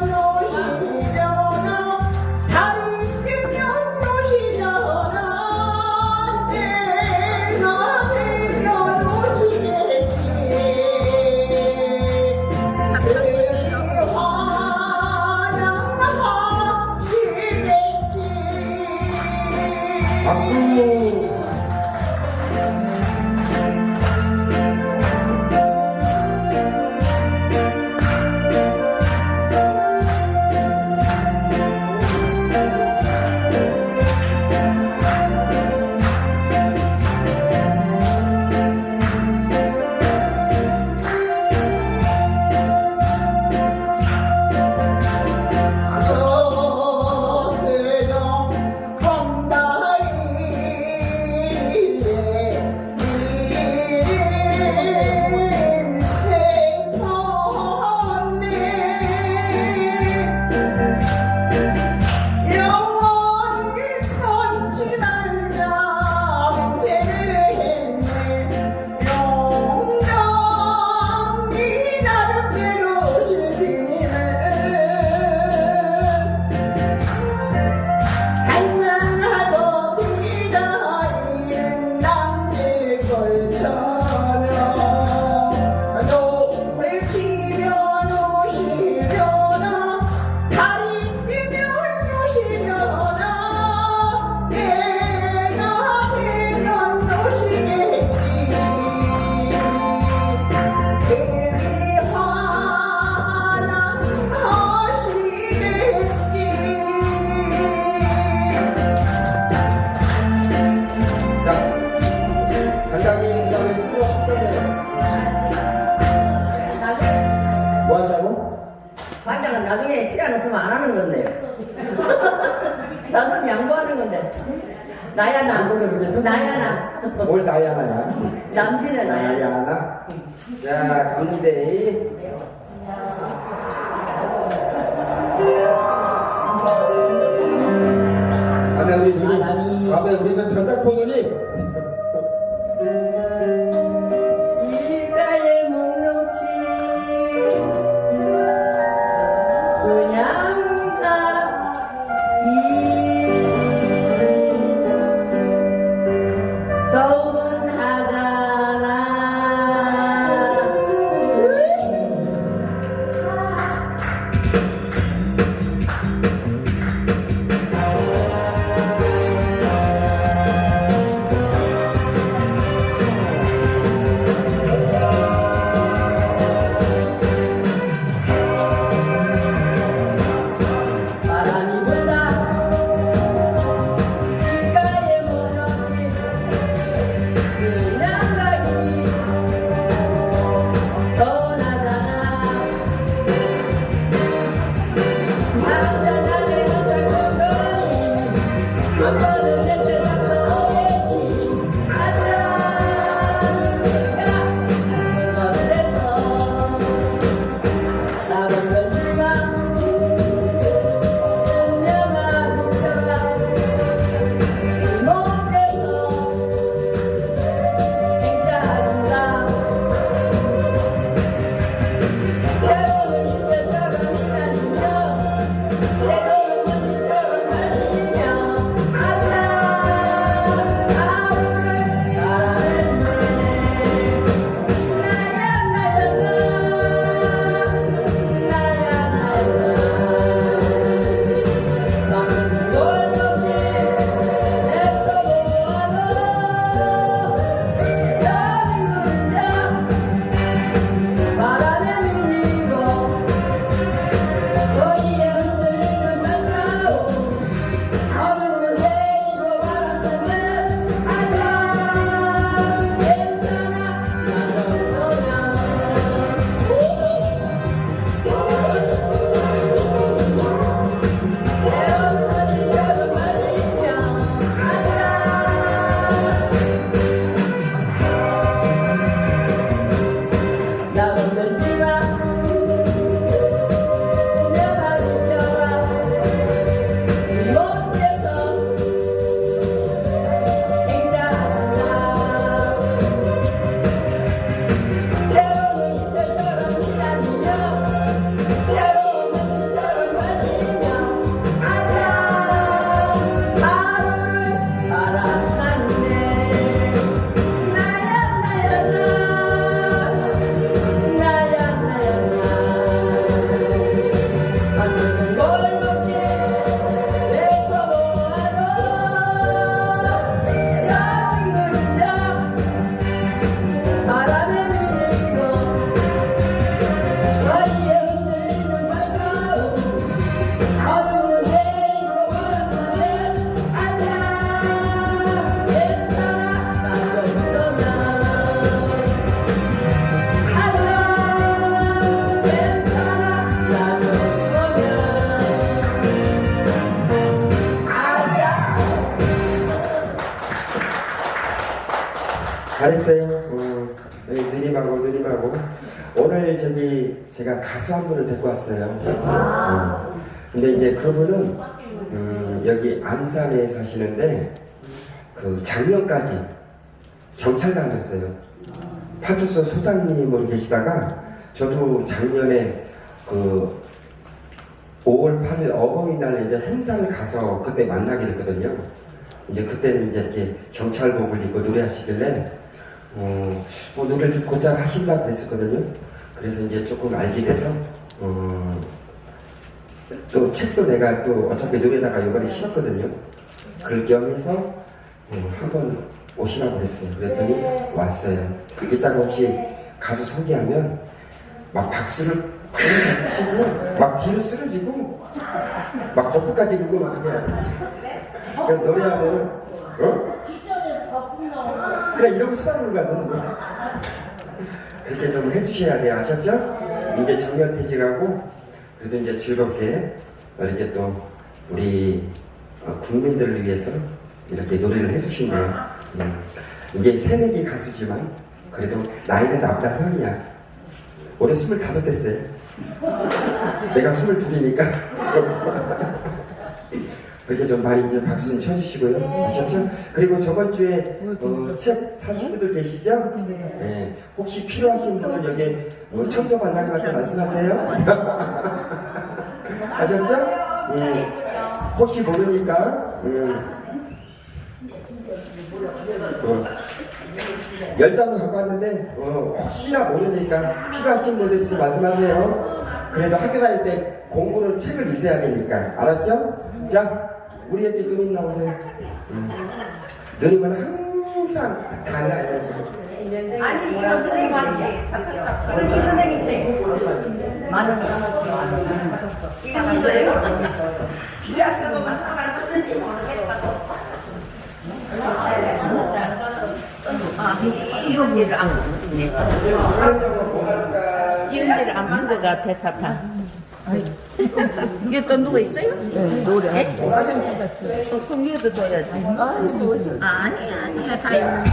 No. 나야나. 뭘 나야나야? 남진은 나야나. 자, 강미대이 왔어요. 어, 근데 이제 그분은 음, 여기 안산에 사시는데 그 작년까지 경찰 다녔어요. 파출소 소장님으로 계시다가 저도 작년에 그 5월 8일 어버이날 이제 행사를 가서 그때 만나게 됐거든요. 이제 그때는 이제 이렇게 경찰복을 입고 노래하시길래 어, 뭐 노래를 좀 곧잘 하신다 그랬었거든요. 그래서 이제 조금 알게 돼서 어, 또 책도 내가 또 어차피 노래다가 이번에 실었거든요. 그럴 겸해서 어, 한번 오시라고 그랬어요. 그랬더니 왔어요. 이따가 혹시 가수 소개하면 막 박수를 막 치고 막 뒤로 쓰러지고 막 거푸까지 긁고 막 그냥 그냥 노래하면 어? 그래 이러고 쓰다는 거야 너는 뭐. 그렇게 좀 해주셔야 돼요 아셨죠? 이제 정년 퇴직하고 그래도 이제 즐겁게 이렇게 또 우리 어, 국민들을 위해서 이렇게 노래를 해주신대요. 음. 이제 새내기 가수지만 그래도 나이는 나보다 형이야. 올해 스물다섯 됐어요. 내가 스물둘이니까 그렇게 좀 많이 이제 박수 좀 쳐주시고요. 아셨죠? 그리고 저번 주에 어, 책 사신 분들 계시죠? 네. 혹시 필요하신 분은 여기 어, 청소 반장님한테 말씀하세요. 아셨죠? 음, 혹시 모르니까 음, 어, 열 장을 갖고 왔는데 어, 혹시나 모르니까 필요하신 분들 있으면 말씀하세요. 그래도 학교 다닐 때 공부는 책을 있어야 되니까 알았죠? 자, 우리 여기 누님 나오세요. 음. 누님은 항상 달라요. 아니 이거 선생님한테 이건 이 선생님 책 만원 이건 있어요 필요하신 분만 아, 이런 데를 안 먹네. 이런 데를 안 먹는 것 같아, 사탕. 이게 또 누가 있어요? 네, 노래. 어, 그럼 이것도 줘야지. 아, 아니야, 아니야. 다 있는데.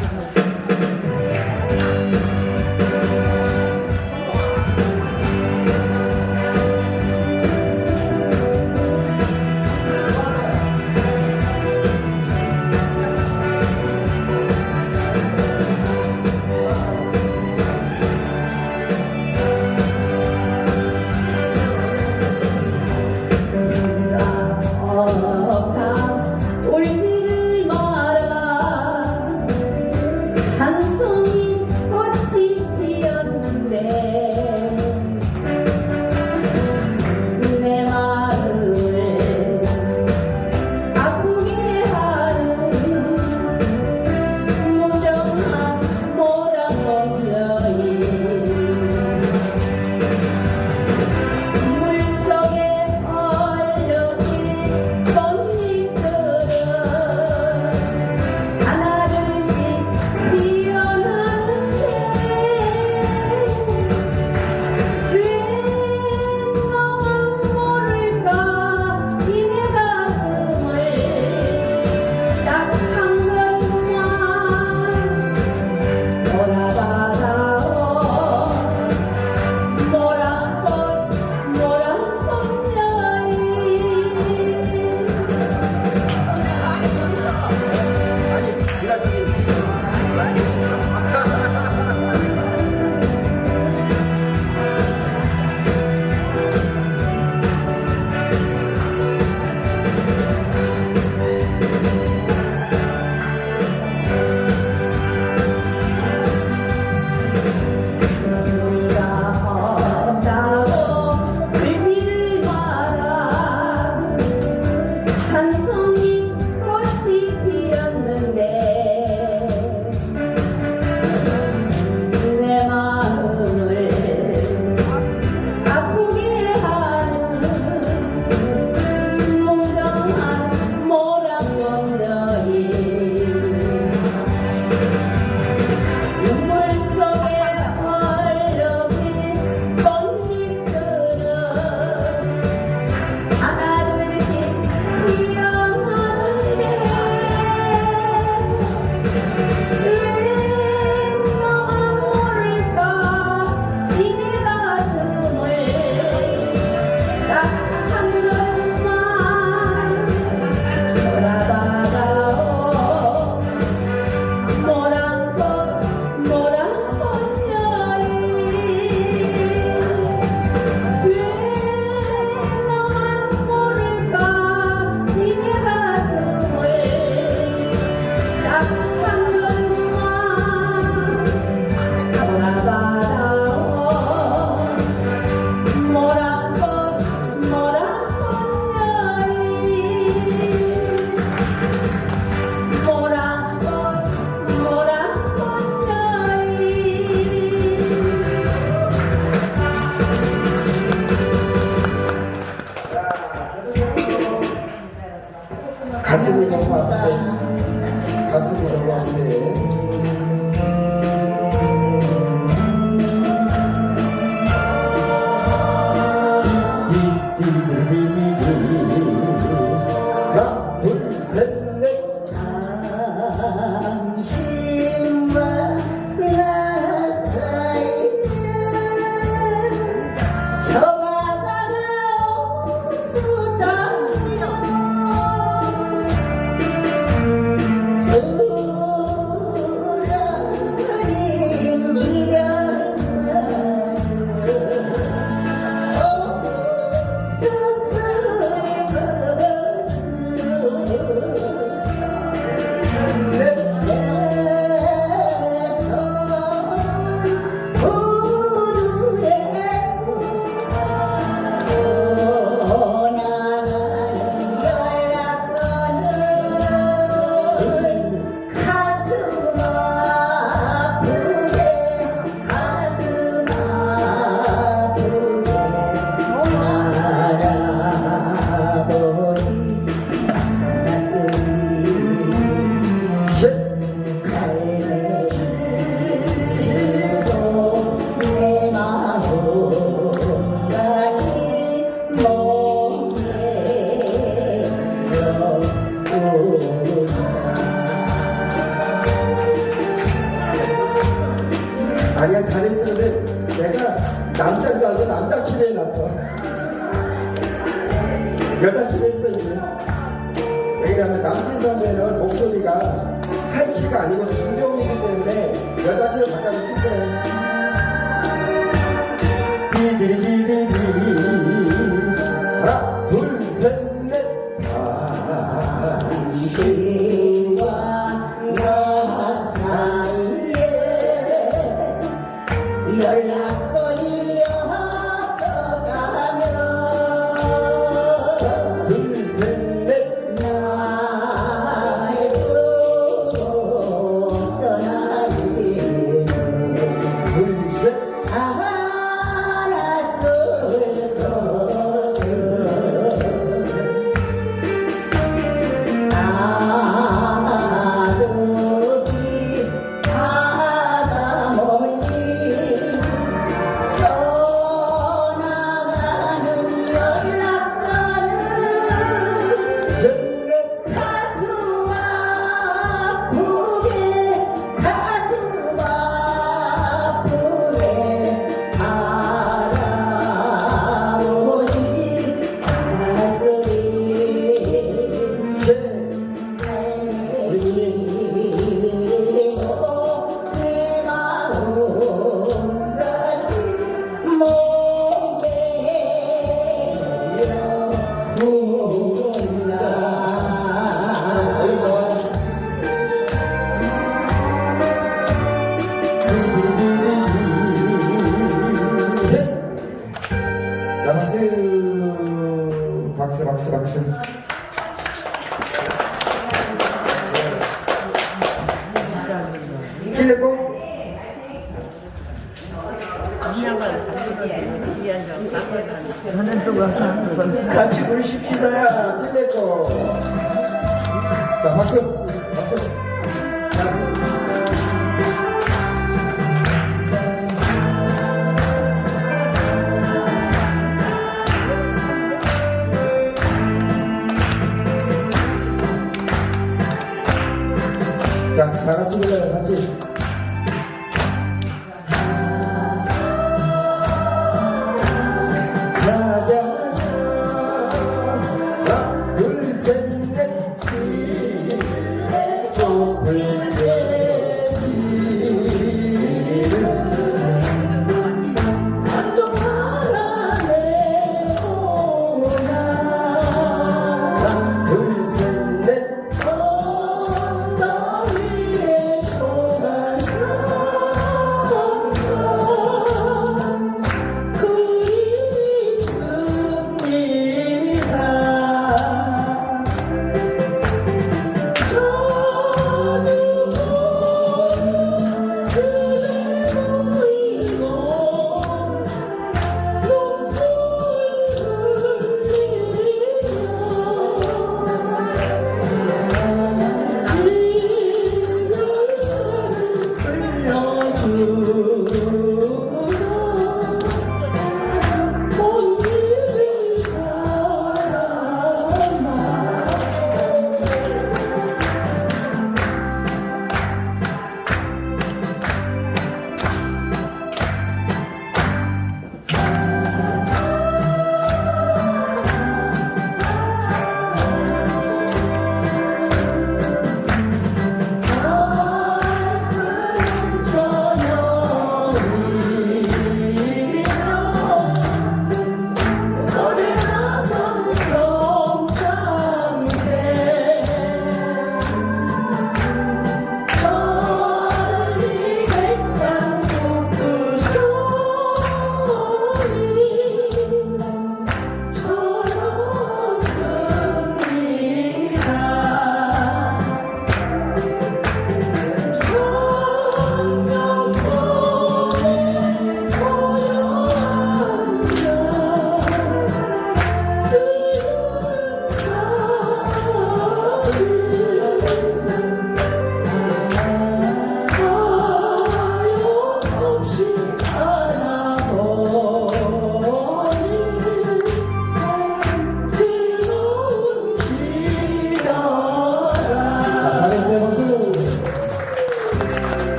자, 다 같이 불러요, 같이.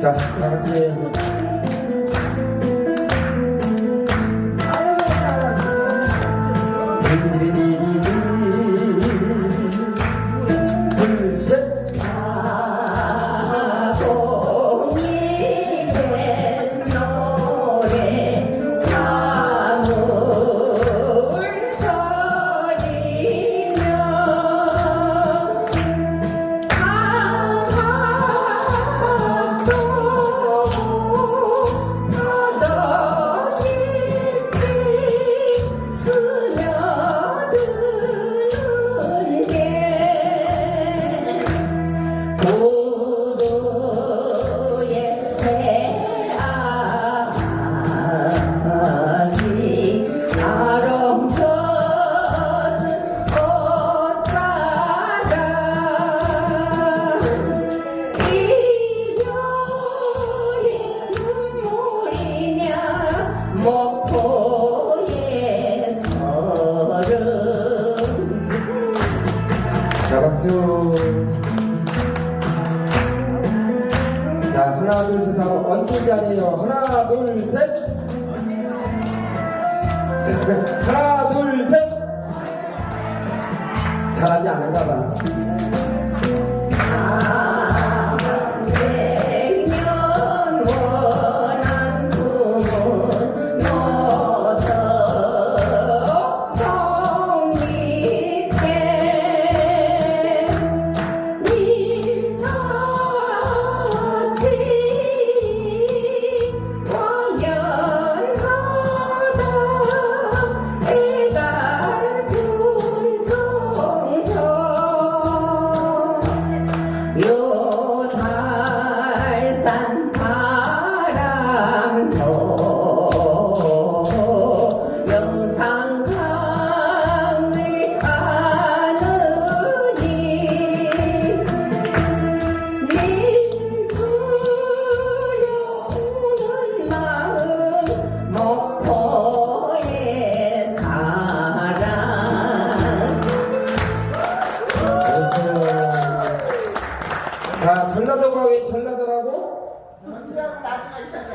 자, 다 같이.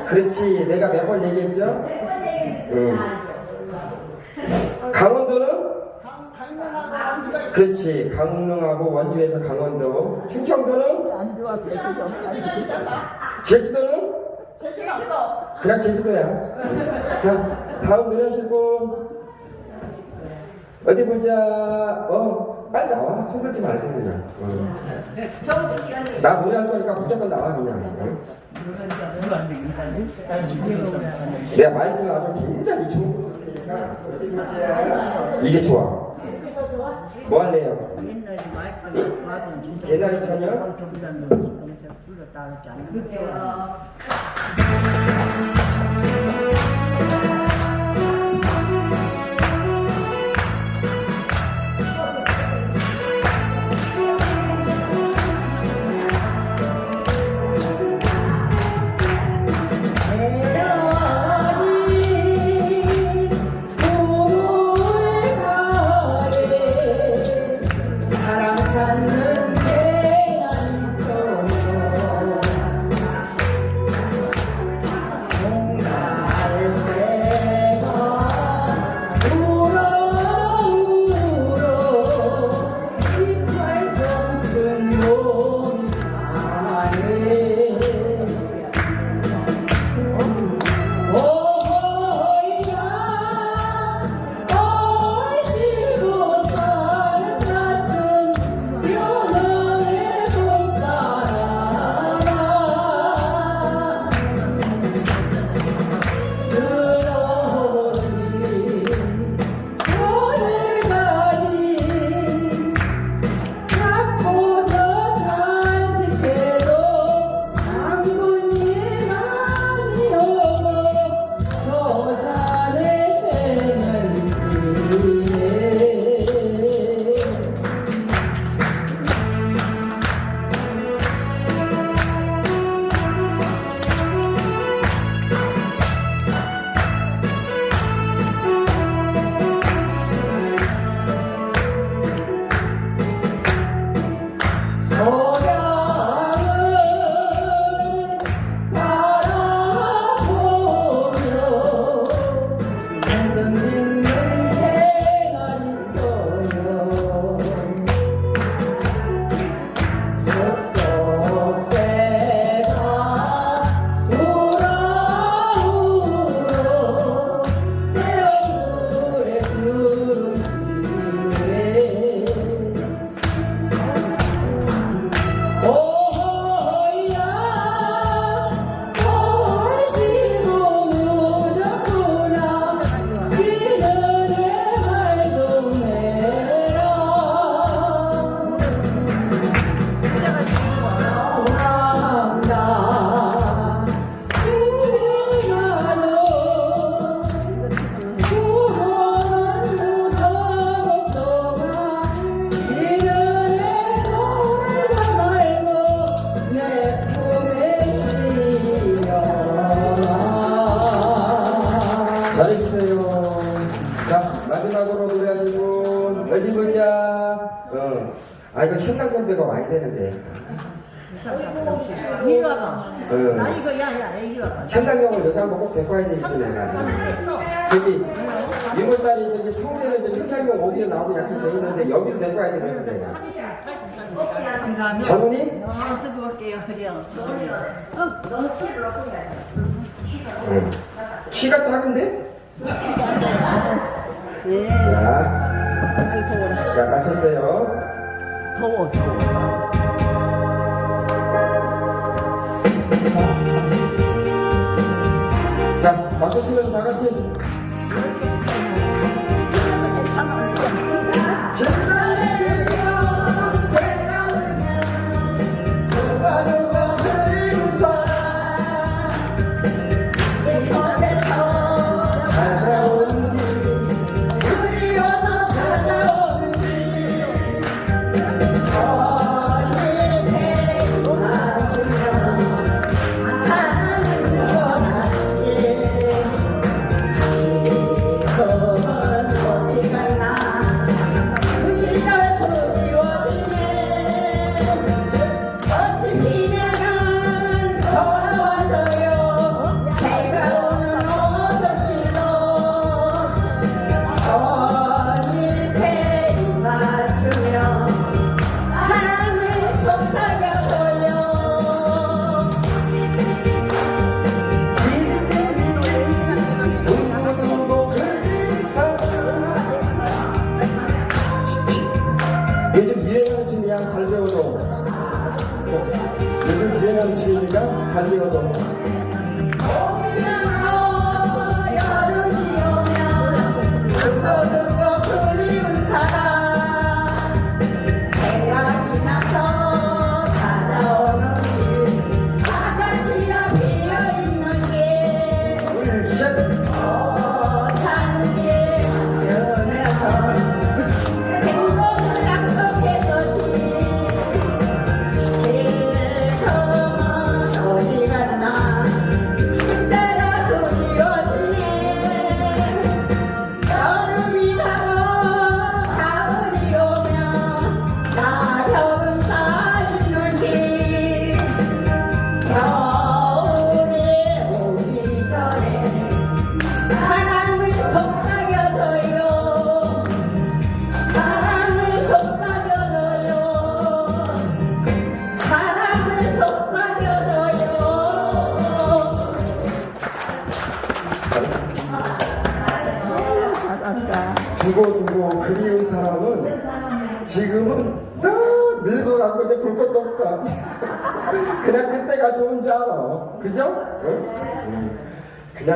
그렇지 내가 몇 번 얘기했죠? 응. 강원도는? 그렇지 강릉하고 원주에서 강원도 충청도는? 제주도는? 그냥 제주도야 자 다음 노래하실 분 어디 보자 어 빨리 나와 손 들지 말고 그냥 어. 나 노래할 거니까 무조건 나와 그냥 어? 내가 마이크가 아주 굉장히 좋 이게 좋아 뭐 할래요? 개나리 처녀? 현당 선배가 와야 되는데. 이리 와봐. 응. 나 이거 야야 이리 와봐. 현당 형을 여기 한번 꼭 데리고 와야 되겠어 내가. 저기 6월달에 저기 성대는 저기 현당 형 어디로 나오고 약속돼 있는데 여기로 데리고 와야 되겠어 내가. 감사합니다. 정훈이? 잘 쓰고 갈게요. 응. 키가 작은데? 예. 자, 아이 더워라. 자 맞췄어요. 더워 더워. 자 맞추시면서 다 같이. 이거는 괜찮아.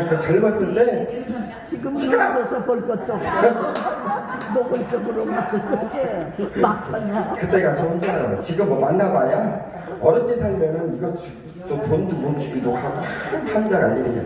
그 젊었을 때 지금 늙어서 볼 것도 맞을 거지. 막판이야. 그때가 좋은 줄 알아. 지금 뭐 만나봐야 어렵게 살면은 이거 주, 또 돈도 못 주기도 하고 한자가 일이야.